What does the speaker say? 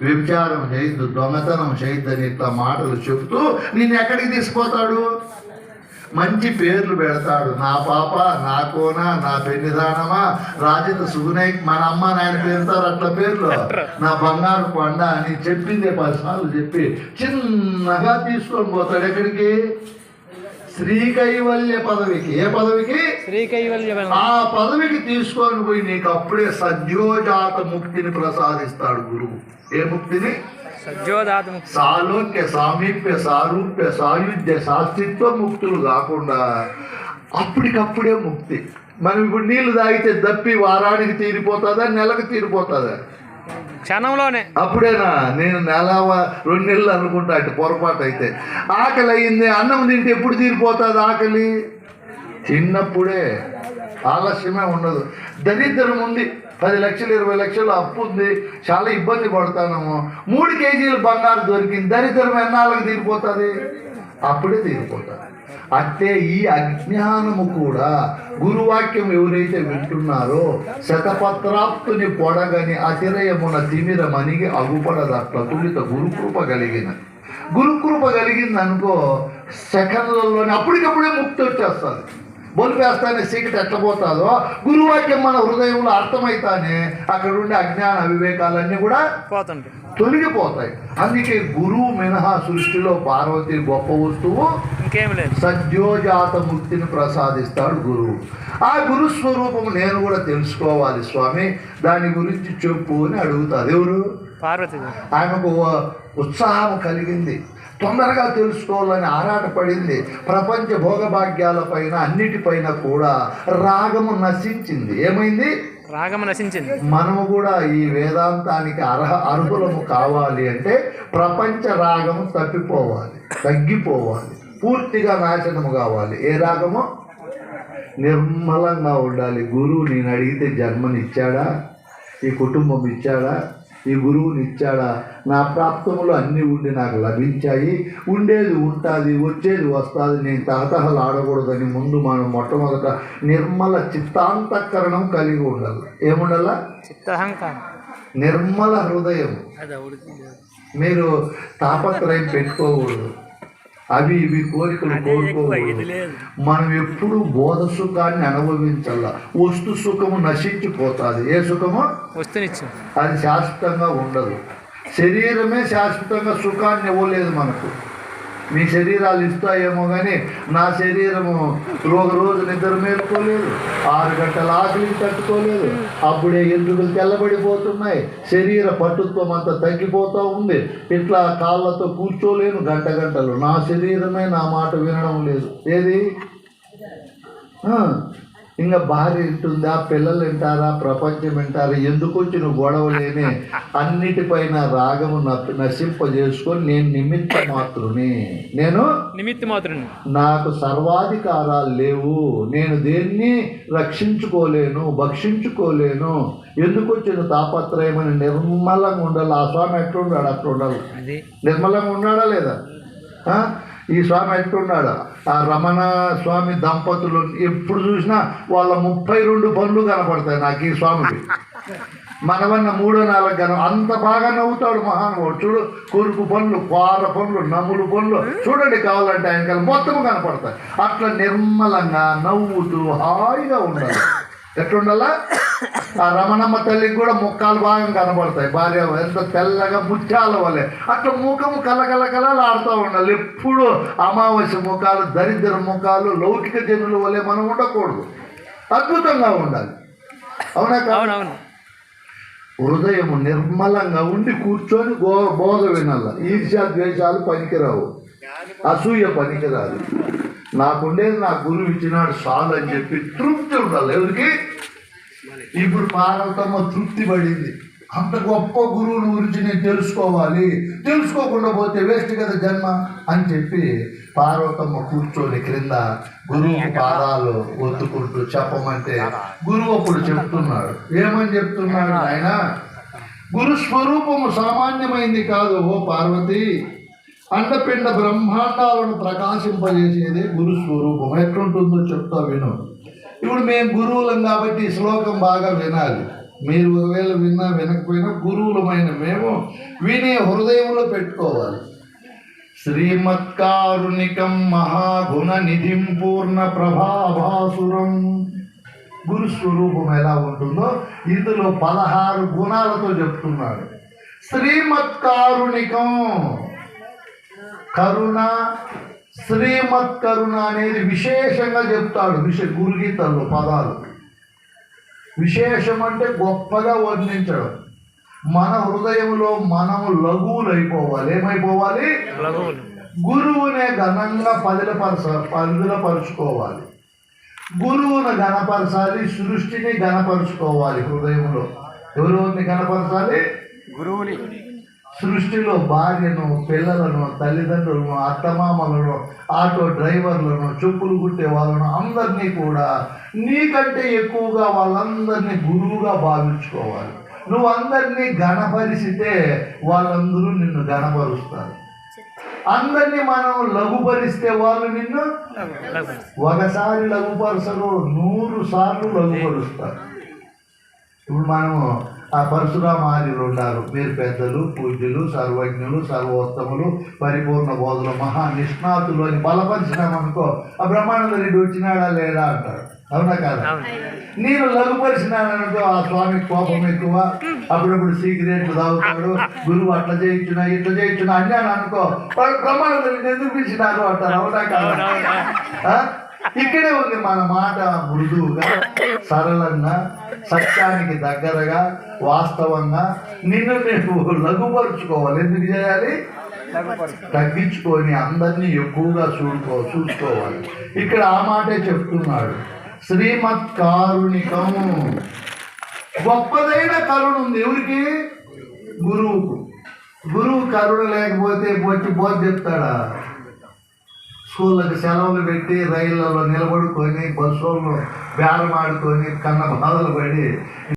వ్యభిచారం చేయొద్దు దొంగతనం చేయొద్దని ఇట్లా మాటలు చెబుతూ నిన్ను ఎక్కడికి తీసుకుపోతాడు? మంచి పేర్లు పెడతాడు. నా పాప నా కోన నా పెన్నిదానమా రాజిత సుగునై మన అమ్మ నాయన పేరుతారు అట్లా పేర్లు. నా బంగారు కొండ అని చెప్పిందే పది సార్లు చెప్పి చిన్నగా తీసుకొని పోతాడు ఎక్కడికి? శ్రీ కైవల్య పదవికి. ఏ పదవికి? శ్రీ కైవల్య ఆ పదవికి తీసుకొని పోయి నీకు అప్పుడే సద్యోజాత ముక్తిని ప్రసాదిస్తాడు గురువు. ఏ ముక్తిని? సజ్జోదాత ముక్తి. సాలోక్య సామీప్య సారూప్య సాయుధ్య శాస్త్రిత్వ ముక్తులు కాకుండా అప్పటికప్పుడే ముక్తి. మనం ఇప్పుడు నీళ్ళు తాగితే దప్పి వారానికి తీరిపోతుందా నెలకు తీరిపోతుందా? క్షణంలోనే. అప్పుడేనా? నేను నెల రెండు నెలలు అనుకుంటా అంటే పొరపాటు అయితే. ఆకలి అయింది అన్నం తింటే ఎప్పుడు తీరిపోతుంది ఆకలి? చిన్నప్పుడే. ఆలస్యమే ఉండదు. దరిద్రం ఉంది. పది లక్షలు ఇరవై లక్షలు అప్పు ఉంది. చాలా ఇబ్బంది పడతాము మూడు కేజీలు బంగారు దొరికింది. దరిద్రం ఎన్నాళ్ళకి తీరిపోతుంది? అప్పుడే తీరిపోతుంది. అంటే ఈ అజ్ఞానము కూడా గురువాక్యం ఎవరైతే వింటున్నారో శతపత్రాప్తుని పొడగని అతిరయమున తిమిరమనిగి అగుపడదట్ల తులిత గురుకృప కలిగిన. గురుకృప కలిగింది అనుకో సెకండ్లలోనే అప్పటికప్పుడే ముక్తి వచ్చేస్తుంది. బొలిపేస్తానే చీకటి ఎట్లా పోతుందో గురువాక్యం మన హృదయంలో అర్థమైతానే అక్కడ ఉండే అజ్ఞాన వివేకాలన్నీ కూడా తొలగిపోతాయి. అందుకే గురువు మినహా సృష్టిలో పార్వతి గొప్ప వస్తువు. ఇంకేం లేదు. సద్యోజాత ముక్తిని ప్రసాదిస్తాడు గురువు ఆ గురు స్వరూపము నేను కూడా తెలుసుకోవాలి స్వామి. దాని గురించి చెప్పు అని అడుగుతారు. ఎవరు? పార్వతి ఆమెకు ఉత్సాహం కలిగింది. తొందరగా తెలుసుకోవాలని ఆరాటపడింది. ప్రపంచ భోగభాగ్యాల పైన అన్నిటిపైన కూడా రాగము నశించింది. ఏమైంది? రాగము నశించింది. మనము కూడా ఈ వేదాంతానికి అర్హ అర్హులము కావాలి అంటే ప్రపంచ రాగము తప్పిపోవాలి తగ్గిపోవాలి పూర్తిగా నాశనము కావాలి. ఏ రాగము? నిర్మలంగా ఉండాలి. గురువు నేను అడిగితే జన్మనిచ్చాడా? ఈ కుటుంబం ఇచ్చాడా? ఈ గురువుని ఇచ్చాడా నా ప్రాప్తములు అన్నీ ఉండి నాకు లభించాయి. ఉండేది ఉంటుంది వచ్చేది వస్తుంది. నేను తహతహలు ఆడకూడదని ముందు మనం మొట్టమొదట నిర్మల చిత్తాంతఃకరణం కలిగి ఉండాలి. ఏముండాలా? నిర్మల హృదయం. మీరు తాపత్రయం పెట్టుకోకూడదు. అవి ఇవి కోరికలు కోరుకోకూడదు. మనం ఎప్పుడు బోధ సుఖాన్ని అనుభవించాల. వస్తు సుఖము నశించిపోతుంది. ఏ సుఖము? వస్తునిచ్చు. అది శాశ్వతంగా ఉండదు. శరీరమే శాశ్వతంగా సుఖాన్ని ఇవ్వలేదు మనకు. మీ శరీరాలు ఇస్తాయేమో కానీ నా శరీరము ఒక రోజు నిద్ర మేలుకోలేదు. ఆరు గంటల ఆకలికి తట్టుకోలేదు. అప్పుడే ఎందుకులు తెల్లబడిపోతున్నాయి. శరీర పట్టుత్వం అంతా తగ్గిపోతూ ఉంది. ఇట్లా కాళ్ళతో కూర్చోలేను గంట గంటలు. నా శరీరమే నా మాట వినడం లేదు. ఏది? ఇంకా భార్య వింటుందా పిల్లలు వింటారా ప్రపంచం వింటారా ఎందుకు వచ్చిన గొడవలేని అన్నిటిపైన రాగము నప్ప నశింపజేసుకొని నేను నిమిత్త మాత్రుని. నేను నిమిత్తి మాత్రుని. నాకు సర్వాధికారాలు లేవు. నేను దేన్ని రక్షించుకోలేను భక్షించుకోలేను. ఎందుకు వచ్చిన తాపత్రయమని నిర్మలంగా ఉండాలి. ఆ స్వామి ఎట్లుండాడు అట్లా ఉండాలి. నిర్మలంగా ఉన్నాడా లేదా? ఈ స్వామి ఎట్టున్నాడు ఆ రమణ స్వామి దంపతులు ఎప్పుడు చూసినా వాళ్ళ ముప్పై రెండు పనులు కనపడతాయి నాకు ఈ స్వామికి. మనవన్న మూడో నాలుగు కన అంత బాగా నవ్వుతాడు మహానుభావుడు. చూడు కురుకు పనులు పార పనులు నమ్ములు పనులు చూడండి కావాలంటే ఆయన మొత్తం కనపడతాయి. అట్లా నిర్మలంగా నవ్వుతూ హాయిగా ఉండాలి. ఎట్లుండాలా? ఆ రమణమ్మ తల్లికి కూడా ముక్కాలు బాగా కనబడతాయి. భార్య ఎంత తెల్లగా ముత్యాల వలె. అట్లా ముఖము కలకల కలలు ఆడుతూ ఉండాలి. ఎప్పుడు అమావాస్య ముఖాలు దరిద్ర ముఖాలు లౌకిక జనుల వలె మనం ఉండకూడదు. అద్భుతంగా ఉండాలి. అవునా? అవునవును. హృదయం నిర్మలంగా ఉండి కూర్చొని గో బోధ వినాల. ఈర్ష్యా ద్వేషాలు పనికిరావు. అసూయ పనికిరాదు. నాకుండేది నా గురువు ఇచ్చినాడు చాలు అని చెప్పి తృప్తి ఉండాలి. ఎవరికి? ఇప్పుడు పార్వతమ్మ తృప్తి పడింది అంత గొప్ప గురువుని గురించి నేను తెలుసుకోవాలి. తెలుసుకోకుండా పోతే వేస్ట్ కదా జన్మ అని చెప్పి పార్వతమ్మ కూర్చొని క్రింద గురువు పాదాలు ఒత్తుకుంటూ చెప్పమంటే గురువు అప్పుడు చెప్తున్నాడు. ఏమని చెప్తున్నాడు ఆయన గురు స్వరూపము సామాన్యమైంది కాదు ఓ పార్వతి. అండపిండ బ్రహ్మాండాలను ప్రకాశింపజేసేది గురు స్వరూపం ఎట్లుంటుందో చెప్తా విను. ఇప్పుడు మేము గురువులం కాబట్టి శ్లోకం బాగా వినాలి. మీరు ఒకవేళ విన్నా వినకపోయినా గురువులమైన మేము విని హృదయంలో పెట్టుకోవాలి. శ్రీమత్కారుణికం మహాగుణ నిధిం పూర్ణ ప్రభాభాసురం గురు స్వరూపం ఎలా ఉంటుందో ఇందులో పదహారు గుణాలతో చెప్తున్నాడు. శ్రీమత్కారుణికం కరుణ శ్రీమత్ కరుణ అనేది విశేషంగా చెప్తాడు విశ గురుగీతల్లో పదాలు. విశేషం అంటే గొప్పగా వర్ణించడం. మన హృదయంలో మనము లఘువులైపోవాలి. ఏమైపోవాలి? లఘువులు. గురువునే ఘనంగా పదిలపరచ పదిలపరుచుకోవాలి గురువును గణపరచాలి సృష్టిని గణపరుచుకోవాలి హృదయంలో. ఎవరెవరిని గణపరచాలి గురువుని. సృష్టిలో భార్యను పిల్లలను తల్లిదండ్రులను అత్తమామలను ఆటో డ్రైవర్లను చెప్పులు కుట్టే వాళ్ళను అందరినీ కూడా నీకంటే ఎక్కువగా వాళ్ళందరినీ గురువుగా భావించుకోవాలి. నువ్వు అందరినీ గణపరిచితే వాళ్ళందరూ నిన్ను గణపరుస్తారు అందరినీ మనం లఘుపరిస్తే వాళ్ళు నిన్ను? ఒకసారి లఘుపరచరు నూరు సార్లు లఘుపరుస్తారు. ఇప్పుడు మనము ఆ పరశురామార్యులు ఉన్నారు మీరు పెద్దలు పూజ్యులు సర్వజ్ఞులు సర్వోత్తములు పరిపూర్ణ బోధులు మహా నిష్ణాతులు అని బలపరిచినామనుకో ఆ బ్రహ్మానంద రెడ్డి వచ్చినాడా లేదా అంటారు. అవునా కాదా? నేను లఘుపరిచినాననుకో ఆ స్వామి కోపం ఎక్కువ. అప్పుడప్పుడు సిగరెట్లు తాగుతాడు. గురువు అట్లా చేయించున్నా ఇట్లా చేయించున్నా అన్నాను అనుకో వాడు బ్రహ్మానంద రెడ్డి ఎందుకు పిలిచినారు? అంటారు. అవునా కాదా? ఇక్కడే ఉంది మన మాట మృదువుగా సరళంగా సత్యానికి దగ్గరగా వాస్తవంగా నిన్ను నువ్వు లఘుపరుచుకోవాలి. ఎందుకు చేయాలి? తగ్గించుకొని అందరినీ ఎక్కువగా చూడుకో చూసుకోవాలి. ఇక్కడ ఆ మాటే చెప్తున్నాడు. శ్రీమత్ కారుణికము. గొప్పదైన కరుణ ఉంది. ఎవరికి? గురువుకు. గురువు కరుణ లేకపోతే వచ్చి బోధ చెప్తాడా? స్కూళ్ళకి సెలవులు పెట్టి రైళ్ళలో నిలబడుకొని బస్సుల్లో బేరమాడుకొని కన్న బాధలు పడి